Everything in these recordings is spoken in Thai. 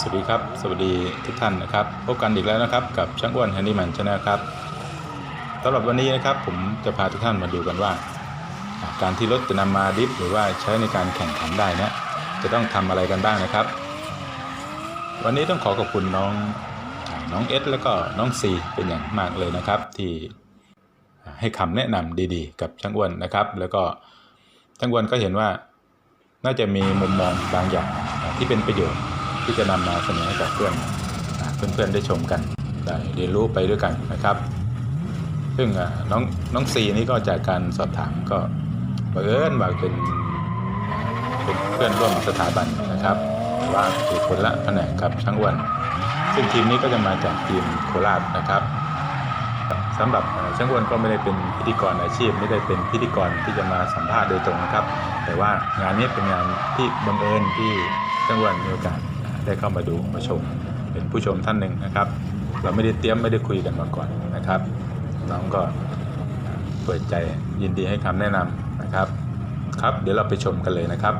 สวัสดีครับ สวัสดีทุกท่านนะครับ พบกันอีกแล้วนะครับ กับช่างอ้วนแฮนดี้แมนชาแนลครับสำหรับวันนี้นะครับ ผมจะพาทุกท่านมาดูกันว่า การที่รถจะนำมาดริฟต์หรือว่าใช้ในการแข่งขันได้นะจะต้องทำอะไรกันบ้างนะครับ วันนี้ต้องขอขอบคุณน้องน้องเอสแล้วก็น้องซีเป็นอย่างมากเลยนะครับ ที่ให้คำแนะนำดีๆ กับช่างอ้วนนะครับ แล้วก็ช่างอ้วนก็เห็นว่าน่าจะมีมุมมองบางอย่างที่เป็นประโยชน์ ที่จะนำมาเสนอให้กับเพื่อนเพื่อนๆได้ชมกันได้เรียนรู้ไปด้วยกันนะครับ ซึ่งน้องน้องซีนี่ก็จากการสอบถามก็บังเอิญว่าเป็นเป็นเพื่อนร่วมสถาบันนะครับว่าอยู่คนละแผนกกับช่างอ้วนซึ่งทีมนี้ก็จะมาจากทีมโคราชนะครับสำหรับช่างอ้วนก็ไม่ได้เป็นพิธีกรอาชีพ ไม่ได้เป็นพิธีกรที่จะมาสัมภาษณ์โดยตรงนะครับ แต่ว่างานนี้เป็นงานที่บังเอิญที่ช่างอ้วนมีโอกาส ได้เข้ามาดูมาชมเป็นผู้ชมท่านหนึ่งนะครับ เราไม่ได้เตรียมไม่ได้คุยกันมาก่อนนะครับ น้องก็เปิดใจยินดีให้คำแนะนำนะครับ ครับเดี๋ยวเราไปชมกันเลยนะครับ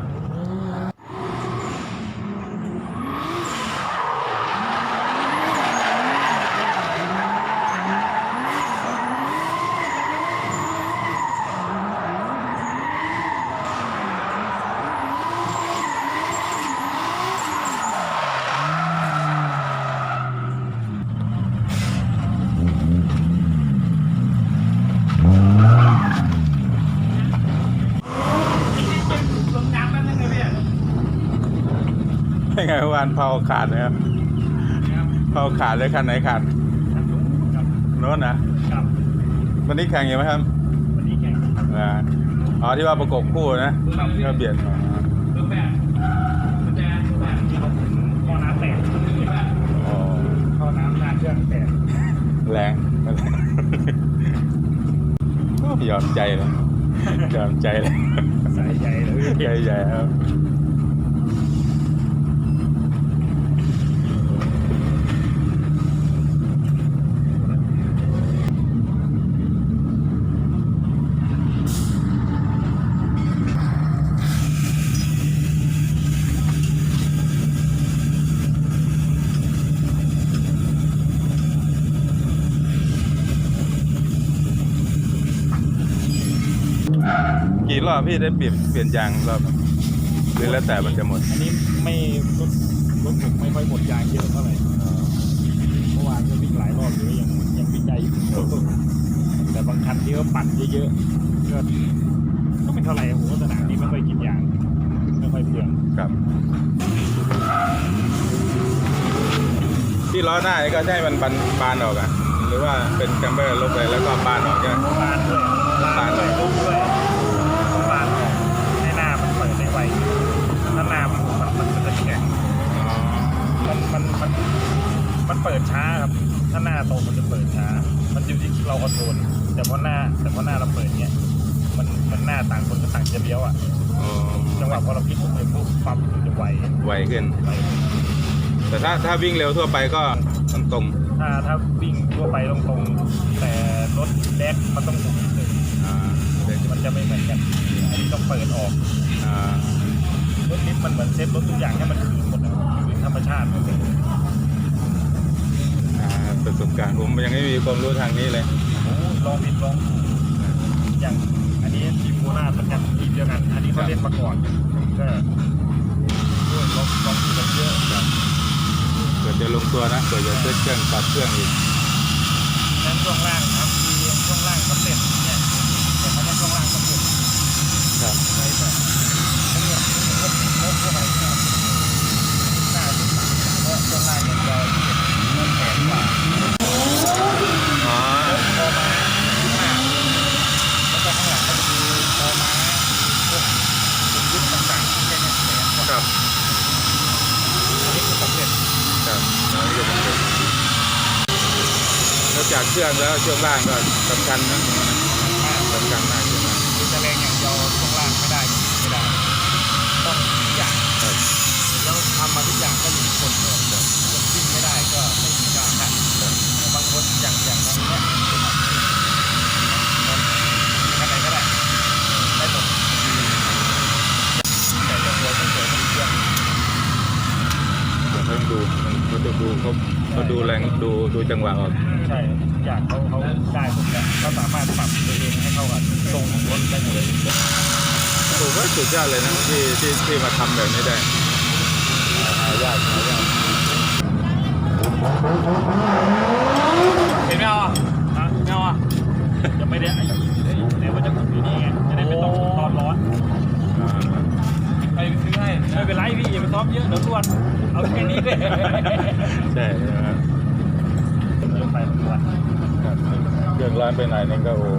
เป็นไงเมื่อวานเผาขาดนะครับเผาขาดเลยคันไหนขาดโน้นนะครับวันนี้แข่งอยู่ไหมครับวันนี้แข่งอ่าอ๋อที่ว่าประกบคู่นะที่ว่าเบียดอ๋อรูปแบบกุญแจรูปแบบที่เขาถึงท่อน้ำแตกอ๋อท่อน้ำหน้าเครื่องแตกแรงยอมใจเลยยอมใจเลยสายใหญ่เลยใจใหญ่ครับ พี่ได้เปลี่ยนเปลี่ยนยางรอบหรือแล้วแต่มันจะหมด อันนี้ไม่รถรถผมไม่ค่อยหมดยางเยอะเท่าไหร่เมื่อวานก็วิ่งหลายรอบอยู่ยังยังวิ่งได้อยู่แต่บางคันที่เขาปั่นเยอะๆก็ก็ไม่เท่าไหร่ผมว่าสนามนี้ไม่ค่อยกินยางไม่ค่อยเปลืองครับที่ล้อหน้านี่ก็ใช่มันบานบานออกอะ หรือว่าเป็นแคมเบอร์ลบไปแล้วก็บานออกใช่ไหมบานด้วยบานด้วยลุกด้วยบานให้หน้ามันเปิดได้ไวถ้าหน้ามันมันมันจะแข็ง อ๋อ มันมันมันมันเปิดช้าครับ ถ้าหน้าโตมันจะเปิดช้า มันอยู่ที่เราคอนโทรลแต่พอหน้า แต่พอหน้าเราเปิดเนี้ยมันมันหน้าต่างคนก็ต่างจะเลี้ยวอะอ๋อจังหวะพอเราพลิกปุ๊บปุ๊บปั๊บมันจะไวไวขึ้นไวแต่ถ้าถ้าวิ่งเร็วทั่วไปก็มันตรงถ้าถ้าวิ่งทั่วไปตรงๆแต่รถแดกมันต้องถูกนิดนึงอ่าเดี๋ยวมันจะไม่เหมือนกันอันนี้ต้องเปิดออกอ่ารถลิฟต์มันเหมือนเซ็ตรถทุกอย่างให้มันคืนหมดนะครับคืนธรรมชาติหมดเลยอ่า ประสบการณ์ผมยังไม่มีความรู้ทางนี้เลยโอ้ลองผิดลองถูกอย่างอันนี้ทีมโคราชเหมือนกันทีมเดียวกัน อันนี้เขาเล่นมาก่อนก็ด้วยลองลองผิดกันเยอะแบบเกิดจะลงตัวนะเกิดจะเซ็ตเครื่องปรับเครื่องอีกนั้นช่วงล่างครับคือช่วงล่างสำเร็จเนี่ยแต่เขาเรียกช่วงล่างสำเร็จครับใช่แบบทั้งหมดทั้งหมดงบเข้าไปครับห จะมีคอม้าพวกเป็นยุทธต่างๆที่เป็นแขนกว่า ครับ อันนี้คือสำเร็จ ครับแล้วนี่ก็เป็นเด็กนอกจากเครื่องแล้วช่วงล่างก็สำคัญนะ มาก สำคัญมากใช่ไหม คือจะแรงอย่างเดียวช่วง แรงดูดูจังหวะออกใช่ทุกอย่างเขาเขาได้หมดแล้วเขาสามารถปรับตัวเองให้เข้ากับทรงของรถได้หมดเลยผมว่าสุดยอดเลยนะที่ที่ที่มาทำแบบนี้ได้หายากหายากเห็นไหมเอาอะฮะไม่เอาอะยังไม่ได้ไอ้เดี๋ยวมันจะขุดอยู่นี่ไงจะได้ไม่ต้องตอนร้อน ไม่เป็นไรพี่อย่าไปซ้อมเยอะเดี๋ยวรวนเอาแค่นี้เลยใช่ครับเดี๋ยวไปรวนครับเครื่องร้อนไปไหนนึงก็โอ้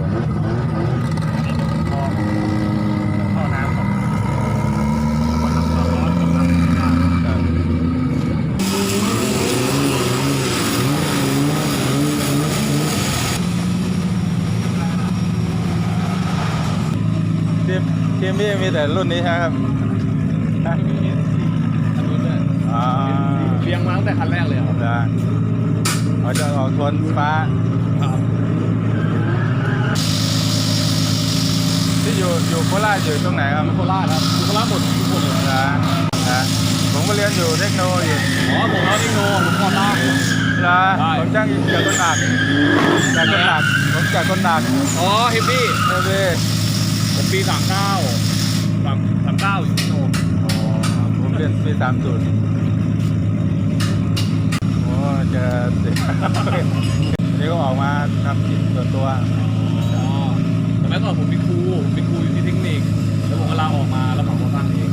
ท่อน้ำร้อนกำลังครับทีมทีมพี่มีแต่รุ่นนี้ใช่ไหมครับฮะอ่าเลี้ยงมาตั้งแต่คันแรกเลยครับนะเขาจะออกโทนฟ้าครับที่อยู่อยู่โคราชอยู่ตรงไหนครับโคราชครับโคราชหมดทุกคนเลยนะนะผมก็เรียนอยู่เทคโนโลยีอ๋อผมเอาที่โนผมก่อนล่านะใช่ผมจ้างจากคนหนักจากคนหนักผมจากคนหนักอ๋อเฮฟวี่เอเวผมปีสามเก้าสามสามเก้าอยู่ที่โน เรียนปีสามศูนย์โอ้เจอเด็กนี่ก็ออกมาทำกิจส่วนตัวอ๋อสมัยก่อนผมเป็นครูผมเป็นครูอยู่ที่เทคนิค แล้วผมก็ลาออกมาแล้วผมก็ตั้งเอง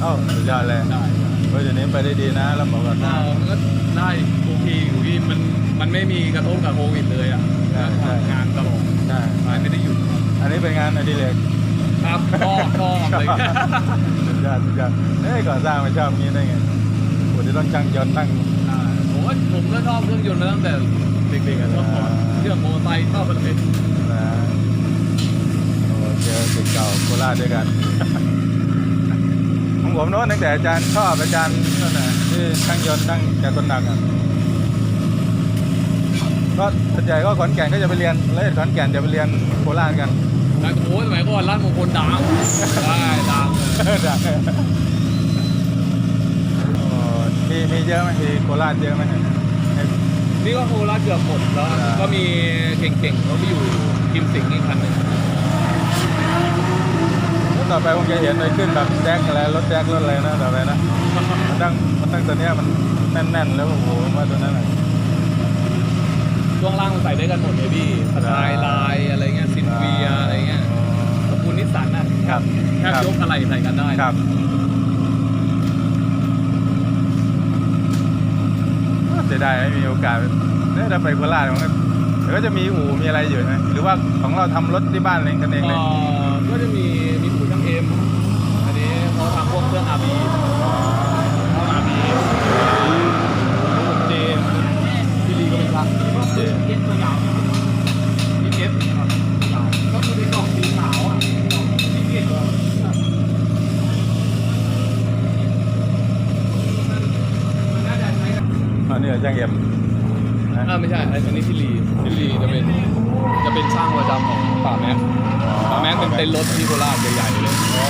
เอ้าสุดยอดเลยได้เฮ้ยเดี๋ยวนี้ไปได้ดีนะแล้วบอกว่าอ่ามันก็ได้โอเคอยู่ที่มันมันไม่มีกระทบกับโควิดเลยอะแล้วทำงานตลอดใช่ไม่ได้หยุดอันนี้เป็นงานอดิเรก ครับชอบชอบเลยสุดยอดสุดยอดเฮ้ยก่อสร้างไม่ชอบงี้ได้ไงโอ้ที่ต้องช่างยนต์ตั้งใช่ผมว่าผมก็ชอบเครื่องยนต์มาตั้งแต่เด็กๆอะชอบก่อนเครื่องมอเตอร์ไซค์ชอบเป็นเลยนะโอ้เจอสิษย์เก่าโคราชด้วยกันของผมโน้นตั้งแต่อาจารย์ชอบอาจารย์นั่นน่ะที่ช่างยนต์ตั้งจากคนหนักอะก็ส่วนใหญ่ก็ขอนแก่นก็จะไปเรียนแล้วขอนแก่นจะไปเรียนโคราชกัน แต่โอ้สมัยก่อนร้านมงคลดังได้ดังเลยดังมีมีเยอะไหมมีโคราชเยอะไหมนี่ก็โคราชเกือบหมดแล้วก็มีเก่งๆเขาไปอยู่กิมสิงห์อีกคันหนึ่งต่อไปคงจะเห็นไปขึ้นแบบแจ็คอะไรรถแจ็ครถอะไรนะต่อไปนะมันตั้งมันตั้งตัวเนี้ยมันแน่นๆแล้วโอ้โหว่าตัวนั้นอะช่วงล่างมันใส่ได้กันหมดเลยพี่สไตล์ลายอะไรเงี้ย เวียอะไรเงี้ยขอบคุณนิสสันนะครับแทบครับยกอะไรใส่กันได้ครับเสียดายไม่มีโอกาสเนี่ยถ้าไปโคราชมันก็เดี๋ยวก็จะมีอู่มีอะไรอยู่ไหมหรือว่าของเราทำรถที่บ้านเองกันเองเอ่เลยอก็จะมีมีปู่ช่างเอ็มอันนี้เขาทำพวกเครื่องอาร์บีเข้าอาร์บีเจมพี่ลีก็เป็นช่าง เจ เอสตัวยาวนี่เอสครับยาวก็คือในกล่องสีขาวอะกล่องที่เกต อันนี้เหรอช่างเอ็มนะอ่าไม่ใช่อันนี้พี่ลีพี่ลีจะเป็นจะเป็นช่างประจำของป่าแม็กป่าแม็กเป็นเต็นท์รถที่โคราชใหญ่ๆเลยอ๋อ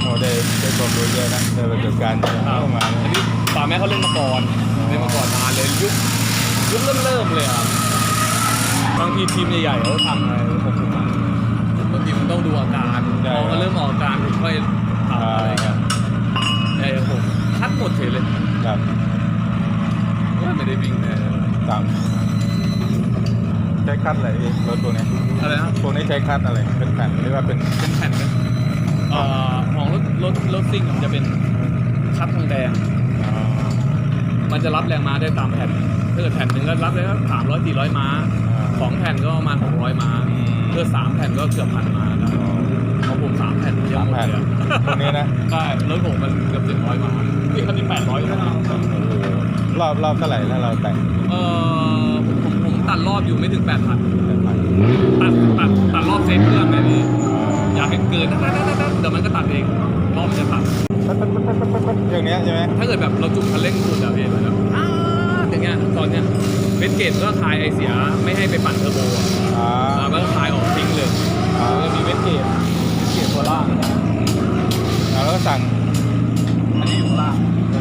โอ้ได้ได้ความรู้เยอะนะได้ประสบการณ์เยอะเข้ามาอันเนี่ยนี้ป่าแม็กเขาเล่นมาก่อนเล่นมาก่อนนานเลยยุคยุคเริ่มเริ่มๆเลยอะบางทีทีมใหญ่ๆเขาทำอะไรผมผมอะบางทีมันต้องดูอาการพอเขาเริ่มออกอาการผมค่อย ทำอะไรเงี้ยแต่ผมคัดหมดเฉยเลยครับว่าไม่ได้วิ่งแน่ตามใช้คัดอะไรพี่รถตัวนี้อะไรนะพวกนี้ใช้คัดอะไร เป็นแผ่นหรือว่าเป็นเป็นแผ่นไหมเอ่อของรถรถรถซิ่งมันจะเป็นคัดทองแดงอ๋อมันจะรับแรงม้าได้ตามแผ่นถ้าเกิดแผ่นหนึ่งก็รับได้ก็สามร้อยสี่ร้อยม้าสองแผ่นก็ประมาณหกร้อยม้าอืมเพื่อสามแผ่นก็เกือบพันม้าแล้วอ๋อของผม สามแผ่นเยอะหมดเลยอะสามแผ่นพวกนี้นะใช่รถผมมันเกือบเจ็ดร้อยม้านี่คันนี้แปดร้อยแล้วนะรอบรอบเท่าไหร่ถ้าเราแต่งเออผมผมผมตัดรอบอยู่ไม่ถึงแปดพันตัดตัดตัดรอบเซตเครื่องเลยพี่อยากให้เกินนะเดี๋ยวมันก็ตัดเองรอบมันจะตัดอย่างเนี้ยใช่ไหมถ้าเกิดแบบเราจุ่มคันเร่งสุดอะพี่แบบอ้าอย่างเงี้ยตอนเนี้ยเวสเกตก็คลายไอเสียไม่ให้ไปปั่นเทอร์โบอะอ่าแล้วก็คลายออกทิ้งเลยอ่าจะมีเวสเกต เวสเกตตัวล่างแล้วก็สั่ง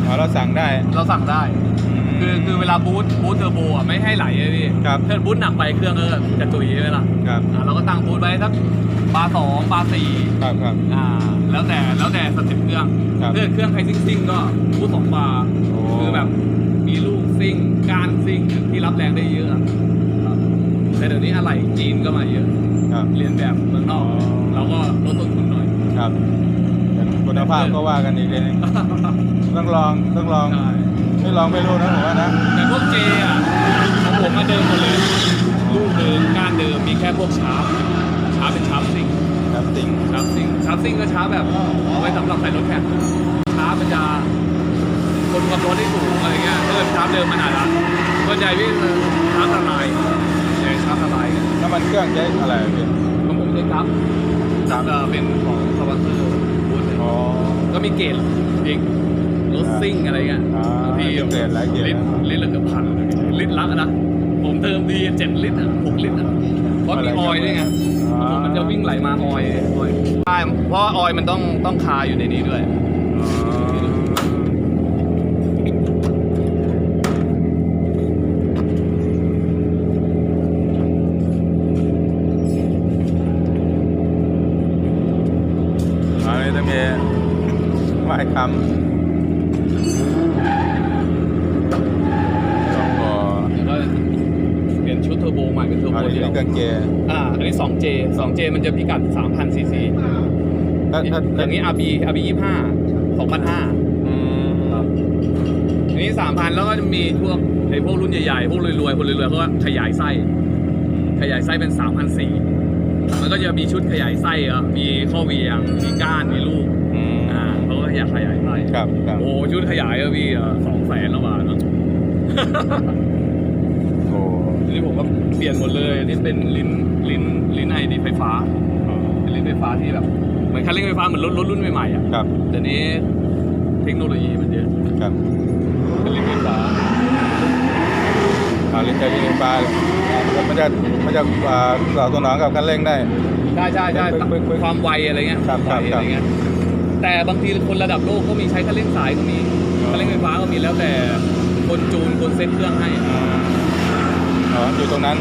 เอาเราสั่งได้เราสั่งได้มคือคือเวลาบูทบูทเทอร์โบอะไม่ให้ไหลเลยพี่ครับถ้าบูทหนักไปเครื่องก็จะตุยใช่ไหมล่ะครับอ่าเราก็ตั้งบูทไว้สักบาร์สองบาร์สี่ครับครับ อ่าแล้วแต่แล้วแต่สเต็ปเครื่องครับถ้าเครื่องใครซิ่งซิ่งๆก็บูทสองบาร์โอ้ คือแบบมีลูกซิ่งก้านซิ่งที่รับแรงได้เยอะครับแต่เดี๋ยวนี้อะไหล่จีนก็มาเยอะ ครับ เรียนแบบเมืองนอก ครับแต่คุณภาพก็ว่ากันอีกเลยนึงต้องลองต้องลองใช่ไม่ลองไม่รู้นะผมว่านะ แต่พวกเจอะของผมมาเดิมหมดเลยลูกเดิมก้านเดิมมีแค่พวกชาร์ปชาร์ปเป็นชาร์ปซิ่งครับติงชาร์ปซิ่งชาร์ปซิ่งก็ชาร์ปแบบเอาไว้สำหรับใส่รถแข่งชาร์ปมันจะคนความร้อนได้สูงอะไรเงี้ยถ้าเกิดชาร์ปเดิมมันอาจจะส่วนใหญ่พี่ชาร์ปละลายใหญ่ชาร์ปละลายกัน น้ำมันเครื่องใช้อะไรพี่ของผมใช้ชาร์ป ชาร์ปเอ่อเป็นของสปอนเซอร์บูธเลยอ๋อ ก็มีเกรดอีกรถซิ่งอะไรเงี้ยอ่าบางทีมีเกรดหลายเกรด ลิตรลิตรละเกือบพันลิตรละนะ ผมเติมทีเจ็ดลิตรอะหกลิตรอะเพราะมีออยล์ด้วยไงอ่ามันจะวิ่งไหลมาออยล์ออยล์ใช่เพราะว่าออยล์มันต้องต้องคาอยู่ในนี้ด้วย อ๋ออันนี้ต้องมีไม้คำสองบ่อ แล้วก็เปลี่ยนชุดเทอร์ โบใหม่เป็นเทอร์อันโบนี้เดียวเครื่องเกียร์อ่าอันนี้ 2J 2J มันจะพิกัด3,000ซีซีถ้าถ้าอย่างนี้ RB RB 25 2,500อืมครับอันนี้ 3,000 แล้วก็จะมีพวกไอ้พวกรุ่นใหญ่ๆ พวกรวยๆ คนรวยๆเขาก็ขยายไส้ ขยายไส้เป็น 3,400มันก็จะมีชุดขยายไส้อะมีข้อเหวียง มีก้าน มีลูก อืมอ่าเขาก็อยากขยายไส้ ครับครับ โอ้ ชุดขยายอะพี่สองแสนละบาทเนอะโอ้ที นี้ผมก็เปลี่ยนหมดเลยอันนี่เป็นลิ้นลิ้นลิ้นไอดีไฟฟ้าเป็นลิ้นไฟฟ้าที่แบบเหมือนคันเร่งไฟฟ้าเหมือนรถรถรุ่นใหม่ๆอะครับแต่นี้เทคโนโลยีมันเยอะครับเป็นลิ้นไฟฟ้าอาลิ้นใจยิงปลามันจะมันจะอ่าตอบสนองกับคันเร่งได้ใช่ใช่ใช่ปึ๊กปึ๊กปึ๊กความไวอะไรเงี้ยครับครับไวครับอะไรเงี้ยแต่บางทีคนระดับโลกก็มีใช้คันเร่งสายก็มีอ๋อคันเร่งไฟฟ้าก็มีแล้วแต่คนจูนคนเซ็ตเครื่องให้ อ๋ออยู่ตรงนั้น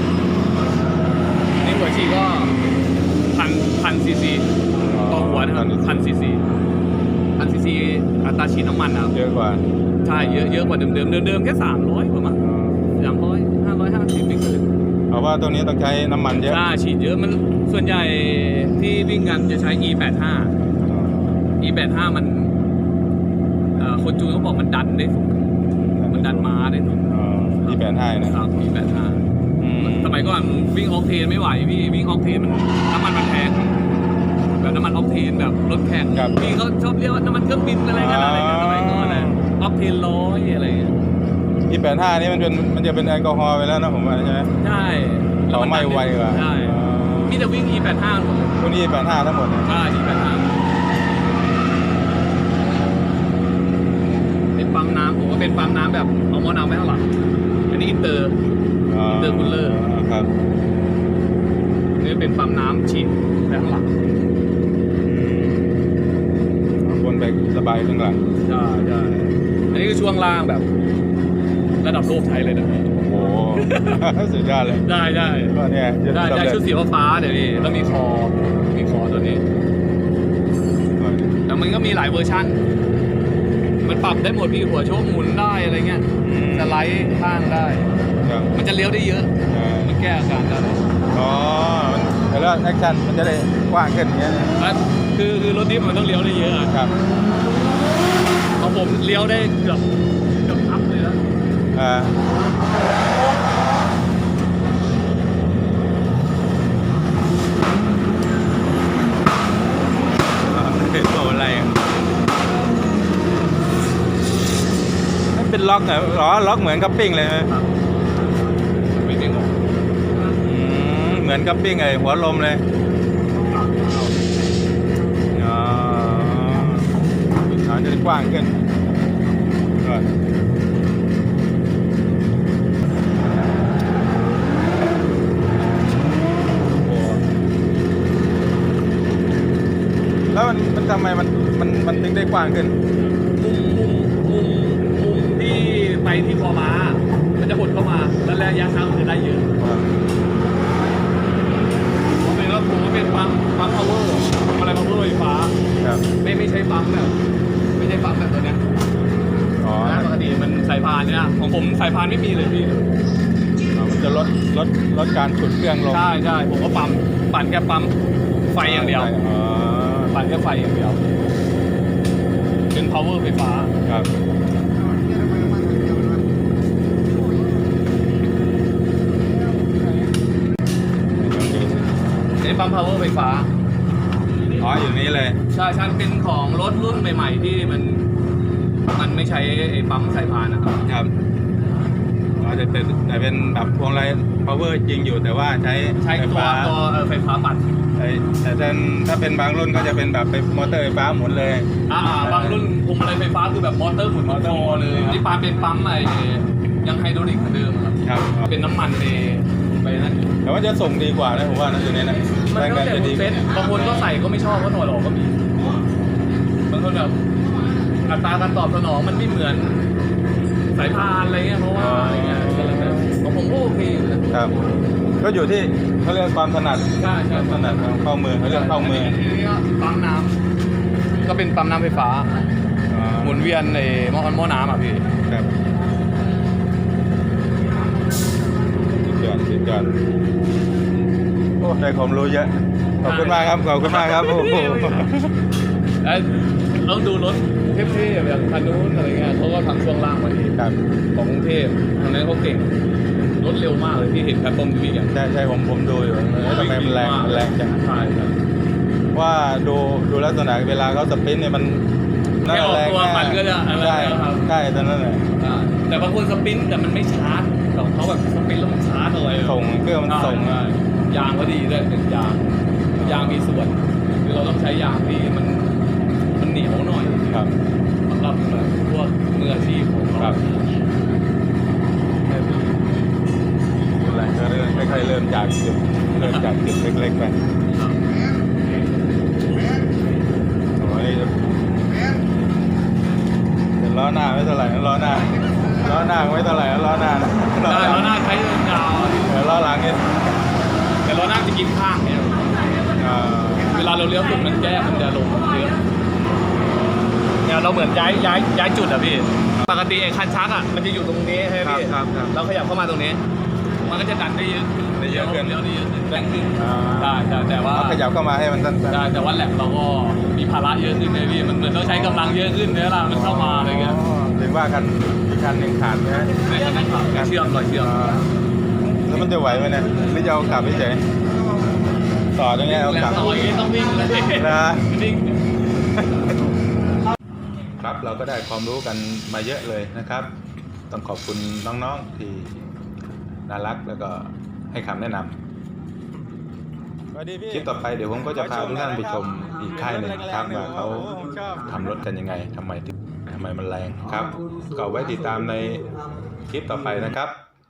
นี่หัวฉีดก็พันพันซีซีต่อหัวนะครับพันซีซีพันซีซีอัตราฉีดน้ำมันนะครับเยอะกว่าใช่เยอะเยอะกว่าเดิมเดิมเดิมเดิมๆแค่สามร้อยประมาณสามร้อยห้าร้อยห้าสิบไม่เกินเพราะว่าตรงนี้ต้องใช้น้ำมันเยอะใช่ฉีดเยอะมันส่วนใหญ่ที่วิ่งกันจะใช้ e 8 5 e 8 5มันเอ่อคนจูนเขาบอกมันดันได้สูง มันดันม้าได้สูงที่แปดห้านะครับ e 8 5สมัยก่อนวิ่งออกเทนไม่ไหวพี่วิ่งออกเทนมันน้ำมันมันแพงแบบน้ำมันออกเทนแบบรถแข่งครับพี่เขาชอบเรียกว่าน้ำมันเครื่องบินอะไรกันอะไรกันสมัยก่อนนะออกเทนร้อยอะไรอย่างเงี้ยที่แปดห้านี่มันเป็นมันจะเป็นแอลกอฮอล์ไปแล้วนะผมว่าใช่ไหมใช่เขาไม่ไวกว่าใช่พี่จะวิ่ง e 8 5หมดเลยพวกนี้แปดห้าทั้งหมดนะใช่ e 8 5เป็นปั๊มน้ำผมว่าเป็นปั๊มน้ำ แบบเอาหม้อน้ำไว้ข้างหลังอันนี้อินเตอร์อินเตอร์คูลเลอร์ครับนี่เป็นปั๊มน้ำฉีดไว้ข้างหลังเอาคนไประบายข้างหลังใช่ใช่อันนี้คือช่วงล่างแบบ ระดับโลกใช้เลยนะโอ้โหสุดยอดเลยได้ได้ก็เนี่ยจะได้สำได้เร็จชุดสีฟ้าๆเดี๋ยวนี้แล้วมีคอมีคอตัวนี้แต่มันก็มีหลายเวอร์ชัน มันปรับได้หมดพี่หัวโชคหมุนได้อะไรเงี้ยอืมสไลด์ข้างได้ ครับมันจะเลี้ยวได้เยอะเอ่อมันแก้อาการได้อ๋อมันแล้วแอคชั่นมันจะได้กว้างขึ้นอย่างเงี้ยนะแล้วคือคือรถนี้มันต้องเลี้ยวได้เยอะอะครับของผมเลี้ยวได้เกือบเกือบทับเลยนะอ่าเป็นตัวอะไรอะมัน เป็นล็อกเหรออ๋อล็อกเหมือนกับปิ้งเลยไหมไม่เก่งหรอกอืมเหมือนกับปิ้งไอ้หัวลมเลยอ๋อขาจะได้กว้างขึ้นก่อนโอ้แล้วมันมันทำไมมันมันมันถึงได้กว้างขึ้น ที่คอมามันจะหดเข้ามา แล้วระยะทางมันจะได้เยอะผมเป็นว่าผมว่าเป็นปั๊มปั๊ม power อะไร power ไฟฟ้าครับไม่ไม่ใช่ปั๊มแบบ ไม่ใช่ปั๊มแบบตัวเนี้ยอ๋อนะปกติมันสายพานเนี่ยของผมสายพานไม่มีเลยพี่มันจะลดลดลดการฉุดเครื่องลงใช่ใช่ผมก็ปั๊มปั่นแค่ปั๊มไฟอย่างเดียวอ๋อปั่นแค่ไฟอย่างเดียวเป็น power ไฟฟ้าครับ เป็นปั๊ม power ไฟฟ้า อ๋ออยู่นี้เลยใช่ใช่เป็นของรถรุ่นใหม่ ๆ ที่มันมันไม่ใช้ไอ้ปั๊มสายพานนะครับ ครับอ๋อแต่แต่แต่เป็นแบบพวงไร power จริงอยู่แต่ว่าใช้ใช้ไฟตัวฟ้าตัวเอ่อไฟฟ้าปั่นใช้แต่ถ้าถ้าเป็นบางรุ่นก็จะเป็นแบบเป็นมอเตอร์ไฟฟ้าหมุนเลย อ่าอ่าบางรุ่นพวงมาลัยไฟฟ้าคือแบบมอเตอร์หมุนมอเตอร์เลยนี่ปั๊มเป็นปั๊มไอ้ยังไฮดรอลิกเหมือนเดิมครับ ครับ เป็นน้ำมันไปไปนั่นอยู่แต่ว่าจะส่งดีกว่านะผมว่านะอยู่ในนั้น มันแรงก็ดันแต่จะคุดีณเซตบางคนก็ใส่ก็ไม่ชอบก็ถอดออกก็มีบางคนแบบอัตราการตอบสนองมันไม่เหมือนสายพานอะไรเงี้ยเพราะว่าอะไรเงี้ยก็แล้วแต่ของผมก็โอเคอยู่นะครับ ก็อยู่ที่เขาเรียกความถนัดใช่ใช่ความถนัดของเข้ามือเขาเรียกเข้ามือนนี้ก็ปั๊มน้ำก็เป็นปั๊มน้ำไฟฟ้าอ๋อหมุนเวียนในหม้อหม้อน้ำอะพี่ครับสุดยอดสุดยอดโอ้ ได้ความรู้เยอะ ขอบคุณมากครับ ขอบคุณมากครับ โอ้โหเอ้ยต้องดูรถเท่ๆแบบคันนู้นอะไรเงี้ยเขาก็ทำช่วงล่างมาดีครับของกรุงเทพทางนั้นเขาเก่งรถเร็วมากเลยที่เห็นแพลตฟอร์มทีวีอย่างใช่ใช่ผมผมดูอยู่เอ้ยทำไมมันแรงมันแรงจังใช่ครับว่าดูดูลักษณะเวลาเขาสปรินต์เนี่ยมันน่าแค่ออกแรงตัวมากมันก็จะอะไรใช่แล้วครับใช่ตอนนั้นแหละอ่าแต่บางคนสปรินต์แต่มันไม่ชาร์จแต่ของเขาแบบสปรินต์แล้วมันชาร์จอะไรส่งเครื่องมันส่งใช่ ยางก็ดีด้วยเป็นยางยางมีส่วนคือเราต้องใช้ยางที่มันมันเหนียวหน่อยครับสำหรับแบบพวกมืออาชีพของครัเราบอะไรก็เริ่มค่อยๆเริ่มจากจุดเริ่มจากจุดเล็กๆไปโอ้ยแต่ล้อหน้าไม่เท่าไหร่นะล้อหน้าล้อหน้าไม่เท่าไหร่นะล้อหน้านะได้ล้อหน้าใช้ยาวเออล้อหลังเนี่ย แต่ล้อหน้าจะกินข้างเนี่ยเอ่อเวลาเราเลี้ยวสุดมันแก้มันจะลงเยอะเนี่ยเราเหมือนย้ายย้ายย้ายจุดอะพี่ ปกติไอ้คันชักอะมันจะอยู่ตรงนี้ใช่ไหมครับพี่ครับครับเราขยับเข้ามาตรงนี้ มันก็จะดันได้เยอะขึ้นได้เยอะขึ้นเลี้ยวได้เยอะขึ้นแรงขึ้นอ่าได้แต่แต่ว่าเอาขยับเข้ามาให้มันสั้นๆได้แต่ว่าแหลกเราก็มีภาระเยอะขึ้นเลยพี่มันเหมือนต้องใช้กำลังเยอะขึ้นเนี่ยล่ะมันเข้ามาอะไรเงี้ยถึงว่าคันอีกคันหนึ่งขาดใช่ไหมในขณะขับเชื่อมรอยเชื่อมอ่า แล้วมันจะไหวไหมเนี่ยหรือจะเอากลับเฉยต่อตรงนี้เอากลับต่อยต้องวิ่งเลยนะวิ่งครับเราก็ได้ความรู้กันมาเยอะเลยนะครับ ต้องขอบคุณน้องๆที่น่ารักแล้วก็ให้คำแนะนำคลิปต่อไปเดี๋ยวผมก็จะพาทุกท่านไปชมอีกค่ายหนึ่งครับว่าเขาทำรถกันยังไงทำไมทำไมมันแรงครับก็ไว้ติดตามในคลิปต่อไปนะครับ